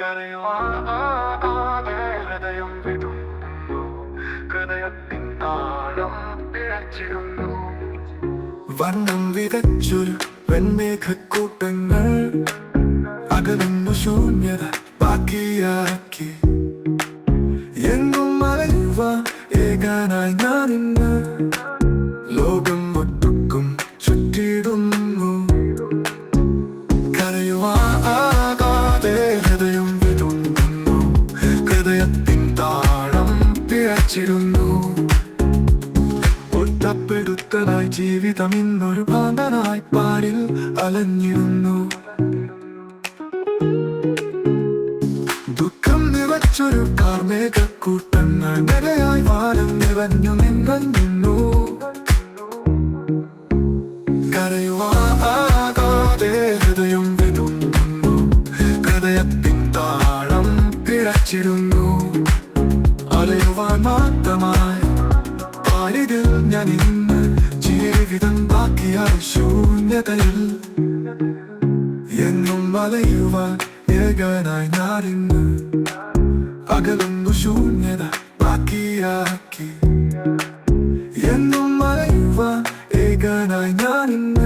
കരയുവാതെ ഹൃദയം വിടുന്നു. ഹൃദയത്തിൻ താളം വണ്ണം വിതച്ചൊരു വെൺമേഘക്കൂട്ടങ്ങൾ. അകലുന്നു ശൂന്യത ബാക്കിയാക്കി. എങ്ങും മലയുവ ഏകാനായി ഞാൻ ഒറ്റപ്പെടുത്തലായി ജീവിതം ഇന്നൊരു ഭാഗനായി പാടിൽ അലഞ്ഞിരുന്നു. ദുഃഖം നിറച്ചൊരു കാർമേഘക്കൂട്ടങ്ങൾ നിരയായി വാരം നിറഞ്ഞു നിന്നു. കരയുവാകാതെ ഹൃദയം വിടുന്നു ഹൃദയത്തിൻ താളം പിഴച്ചിരുന്നു. ഞാൻ ഇന്ന് ജീവിതം ബാക്കിയാൽ ശൂന്യതയിൽ. എന്നും വലയുവാൻ ഏകനായി ഞാനിന്ന് പകലുന്നു ശൂന്യത ബാക്കിയാക്കി. എന്നും മറയുവാൻ ഏകനായി ഞാനിന്ന്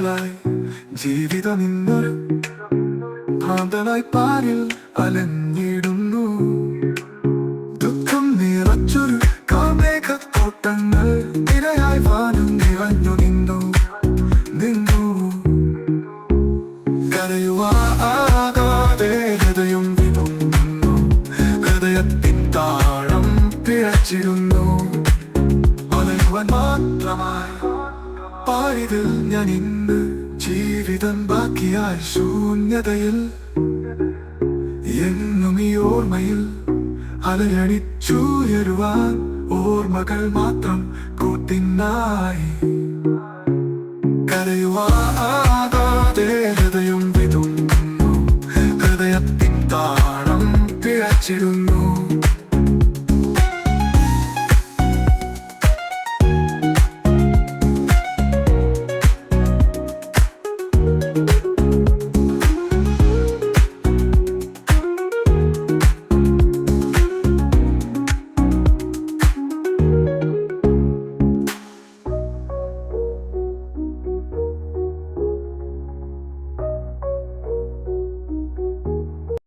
ഒറ്റപ്പെടുത്തലായി ജീവിതം ഇന്നൊരു ഭ്രാന്തനായി പാരിൽ അലഞ്ഞിടുന്നു. ദുഃഖം നിറച്ചൊരു കാമേഘത്തോട്ടങ്ങൾ നിരയായി വാനം നിറഞ്ഞു നിന്നു. നിന്നു. കരയുവാകാതെ ഹൃദയത്തിൻ പിഴച്ചിരുന്നു മാത്രമായി പാടിത് ഞാൻ ഇന്ന് ജീവിതം ബാക്കിയാൽ ശൂന്യതയിൽ. എന്നും ഈ ഓർമ്മയിൽ അലയടിച്ചുയരുവാൻ ഓർമ്മകൾ മാത്രം കൂട്ടിനായി. കരയുവാതെ ഹൃദയം വിതുന്നു ഹൃദയത്തിൻ താളം പിഴച്ചിടുന്നു.